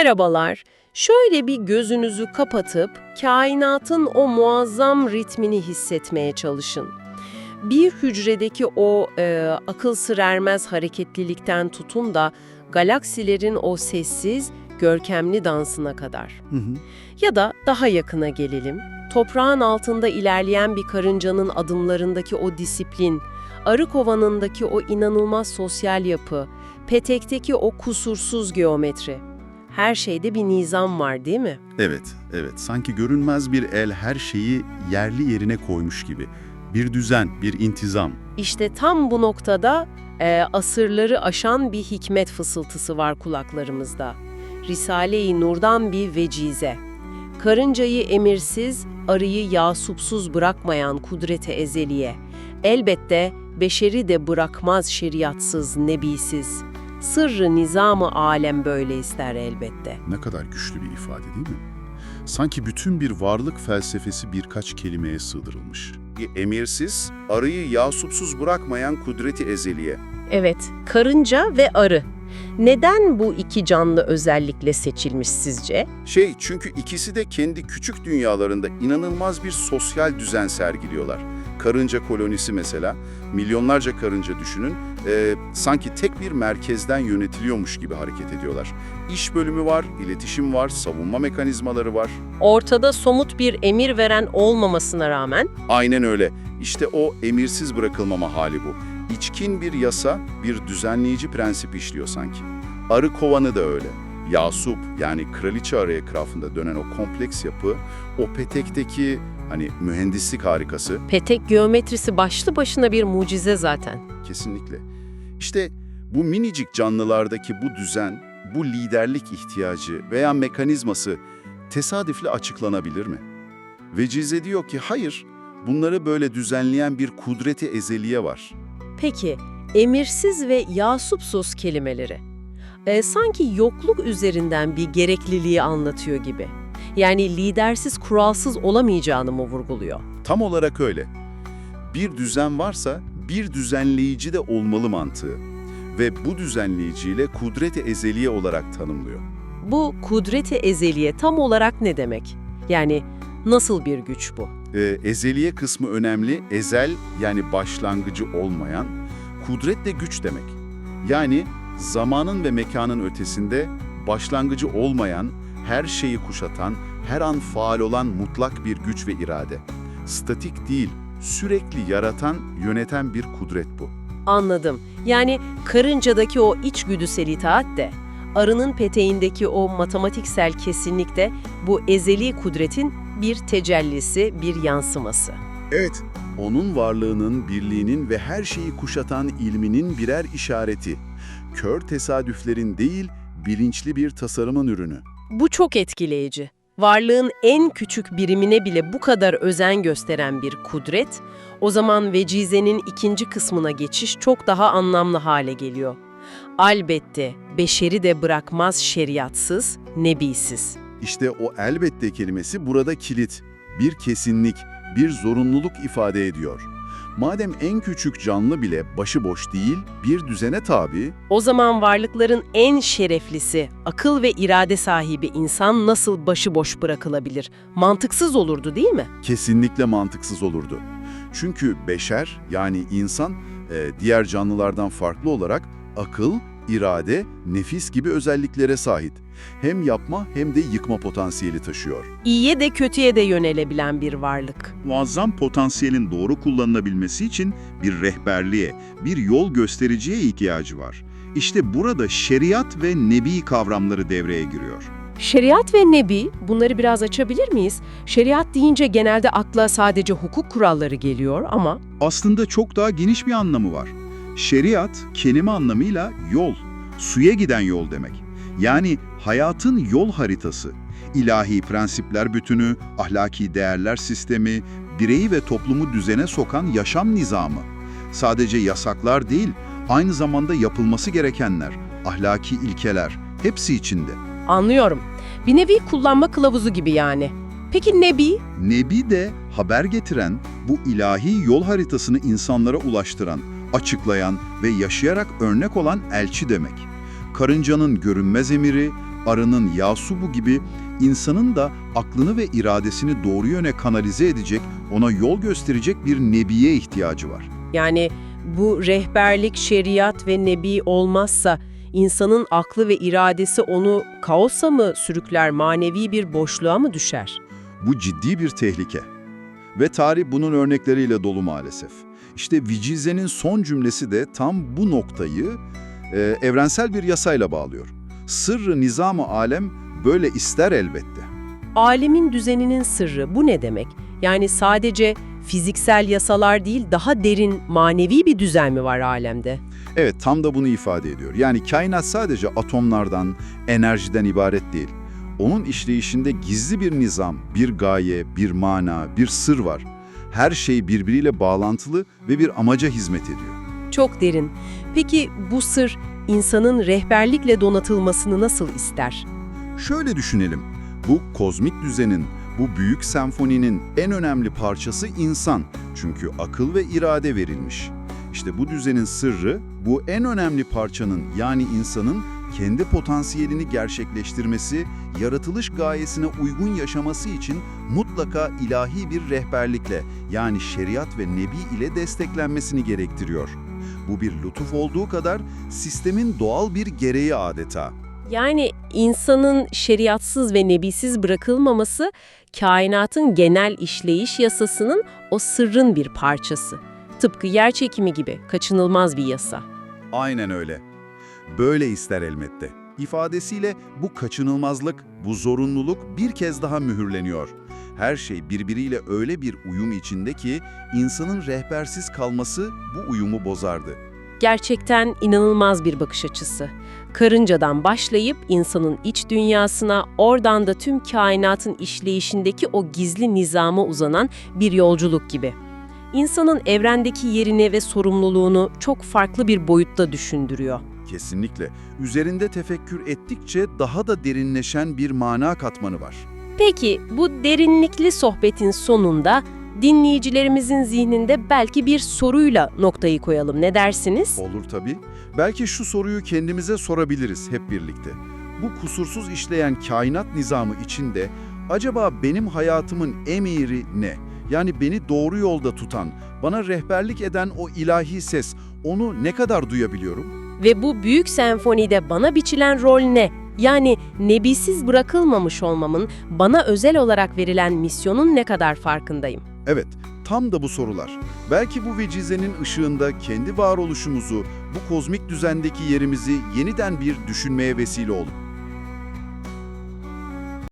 Merhabalar. Şöyle bir gözünüzü kapatıp kainatın o muazzam ritmini hissetmeye çalışın. Bir hücredeki o e, akıl sır ermez hareketlilikten tutun da galaksilerin o sessiz, görkemli dansına kadar. Hı hı. Ya da daha yakına gelelim. Toprağın altında ilerleyen bir karıncanın adımlarındaki o disiplin, arı kovanındaki o inanılmaz sosyal yapı, petekteki o kusursuz geometri. Her şeyde bir nizam var değil mi? Evet, evet. Sanki görünmez bir el her şeyi yerli yerine koymuş gibi. Bir düzen, bir intizam. İşte tam bu noktada e, asırları aşan bir hikmet fısıltısı var kulaklarımızda. Risale-i Nur'dan bir vecize. Karıncayı emirsiz, arıyı yasupsuz bırakmayan kudrete ezeliye. Elbette beşeri de bırakmaz şeriatsız, nebisiz. Sırrı nizamı alem böyle ister elbette. Ne kadar güçlü bir ifade değil mi? Sanki bütün bir varlık felsefesi birkaç kelimeye sığdırılmış. Emirsiz, arıyı yasupsuz bırakmayan kudreti ezeliye. Evet, karınca ve arı. Neden bu iki canlı özellikle seçilmiş sizce? Şey, çünkü ikisi de kendi küçük dünyalarında inanılmaz bir sosyal düzen sergiliyorlar. Karınca kolonisi mesela, milyonlarca karınca düşünün, e, sanki tek bir merkezden yönetiliyormuş gibi hareket ediyorlar. İş bölümü var, iletişim var, savunma mekanizmaları var. Ortada somut bir emir veren olmamasına rağmen Aynen öyle. İşte o emirsiz bırakılmama hali bu. İçkin bir yasa, bir düzenleyici prensip işliyor sanki. Arı kovanı da öyle. Yasup yani kraliçe arı etrafında dönen o kompleks yapı, o petekteki hani mühendislik harikası petek geometrisi başlı başına bir mucize zaten. kesinlikle. İşte bu minicik canlılardaki bu düzen, bu liderlik ihtiyacı veya mekanizması tesadüfle açıklanabilir mi? Vecize diyor ki hayır, bunları böyle düzenleyen bir kudreti ezeliye var. Peki, emirsiz ve yasupsuz kelimeleri. E, sanki yokluk üzerinden bir gerekliliği anlatıyor gibi. Yani lidersiz, kuralsız olamayacağını mı vurguluyor? Tam olarak öyle. Bir düzen varsa bir düzenleyici de olmalı mantığı. Ve bu düzenleyiciyle kudreti ezeliye olarak tanımlıyor. Bu kudreti ezeliye tam olarak ne demek? Yani nasıl bir güç bu? Ee, ezeliye kısmı önemli. Ezel yani başlangıcı olmayan, kudret de güç demek. Yani zamanın ve mekanın ötesinde başlangıcı olmayan, her şeyi kuşatan, her an faal olan mutlak bir güç ve irade. Statik değil, sürekli yaratan, yöneten bir kudret bu. Anladım. Yani karıncadaki o içgüdüsel itaat de, arının peteğindeki o matematiksel kesinlik de bu ezeli kudretin bir tecellisi, bir yansıması. Evet, onun varlığının, birliğinin ve her şeyi kuşatan ilminin birer işareti. Kör tesadüflerin değil, bilinçli bir tasarımın ürünü. Bu çok etkileyici. Varlığın en küçük birimine bile bu kadar özen gösteren bir kudret, o zaman vecizenin ikinci kısmına geçiş çok daha anlamlı hale geliyor. Albette beşeri de bırakmaz şeriatsız, nebisiz. İşte o elbette kelimesi burada kilit. Bir kesinlik, bir zorunluluk ifade ediyor. Madem en küçük canlı bile başıboş değil, bir düzene tabi, O zaman varlıkların en şereflisi, akıl ve irade sahibi insan nasıl başıboş bırakılabilir? Mantıksız olurdu değil mi? kesinlikle mantıksız olurdu. Çünkü beşer yani insan e, diğer canlılardan farklı olarak akıl, irade, nefis gibi özelliklere sahip. Hem yapma hem de yıkma potansiyeli taşıyor. İyiye de kötüye de yönelebilen bir varlık. muazzam potansiyelin doğru kullanılabilmesi için bir rehberliğe, bir yol göstericiye ihtiyacı var. İşte burada şeriat ve nebi kavramları devreye giriyor. Şeriat ve nebi, bunları biraz açabilir miyiz? Şeriat deyince genelde akla sadece hukuk kuralları geliyor ama Aslında çok daha geniş bir anlamı var. Şeriat, kelime anlamıyla yol, suya giden yol demek. Yani hayatın yol haritası, ilahi prensipler bütünü, ahlaki değerler sistemi, bireyi ve toplumu düzene sokan yaşam nizamı. Sadece yasaklar değil, aynı zamanda yapılması gerekenler, ahlaki ilkeler, hepsi içinde. anlıyorum. Bir nevi kullanma kılavuzu gibi yani. Peki nebi? Nebi de haber getiren, bu ilahi yol haritasını insanlara ulaştıran, açıklayan ve yaşayarak örnek olan elçi demek. Karıncanın görünmez emiri, arının, Yasubu gibi insanın da aklını ve iradesini doğru yöne kanalize edecek, ona yol gösterecek bir nebiye ihtiyacı var. Yani bu rehberlik, şeriat ve nebi olmazsa insanın aklı ve iradesi onu kaosa mı sürükler, manevi bir boşluğa mı düşer? Bu ciddi bir tehlike. Ve tarih bunun örnekleriyle dolu maalesef. İşte Vicize'nin son cümlesi de tam bu noktayı e, evrensel bir yasayla bağlıyor. Sırrı nizam-ı alem böyle ister elbette. Alemin düzeninin sırrı bu ne demek? Yani sadece fiziksel yasalar değil, daha derin manevi bir düzen mi var alemde? Evet, tam da bunu ifade ediyor. Yani kainat sadece atomlardan, enerjiden ibaret değil. Onun işleyişinde gizli bir nizam, bir gaye, bir mana, bir sır var. Her şey birbiriyle bağlantılı ve bir amaca hizmet ediyor. Çok derin. Peki bu sır insanın rehberlikle donatılmasını nasıl ister? Şöyle düşünelim. Bu kozmik düzenin, bu büyük senfoninin en önemli parçası insan. Çünkü akıl ve irade verilmiş. İşte bu düzenin sırrı, bu en önemli parçanın yani insanın kendi potansiyelini gerçekleştirmesi, yaratılış gayesine uygun yaşaması için mutlaka ilahi bir rehberlikle yani şeriat ve nebi ile desteklenmesini gerektiriyor. Bu bir lütuf olduğu kadar sistemin doğal bir gereği adeta. Yani insanın şeriatsız ve nebisiz bırakılmaması, kainatın genel işleyiş yasasının o sırrın bir parçası. Tıpkı yer çekimi gibi kaçınılmaz bir yasa. Aynen öyle. Böyle ister elbette. İfadesiyle bu kaçınılmazlık, bu zorunluluk bir kez daha mühürleniyor. Her şey birbiriyle öyle bir uyum içinde ki insanın rehbersiz kalması bu uyumu bozardı. Gerçekten inanılmaz bir bakış açısı. Karıncadan başlayıp insanın iç dünyasına, oradan da tüm kainatın işleyişindeki o gizli nizama uzanan bir yolculuk gibi. İnsanın evrendeki yerini ve sorumluluğunu çok farklı bir boyutta düşündürüyor. Kesinlikle. Üzerinde tefekkür ettikçe daha da derinleşen bir mana katmanı var. Peki bu derinlikli sohbetin sonunda dinleyicilerimizin zihninde belki bir soruyla noktayı koyalım. Ne dersiniz? Olur tabii. Belki şu soruyu kendimize sorabiliriz hep birlikte. Bu kusursuz işleyen kainat nizamı içinde acaba benim hayatımın emiri ne? Yani beni doğru yolda tutan, bana rehberlik eden o ilahi ses, onu ne kadar duyabiliyorum? Ve bu büyük senfonide bana biçilen rol ne? Yani nebisiz bırakılmamış olmamın, bana özel olarak verilen misyonun ne kadar farkındayım? Evet, tam da bu sorular. Belki bu vecizenin ışığında kendi varoluşumuzu, bu kozmik düzendeki yerimizi yeniden bir düşünmeye vesile olur.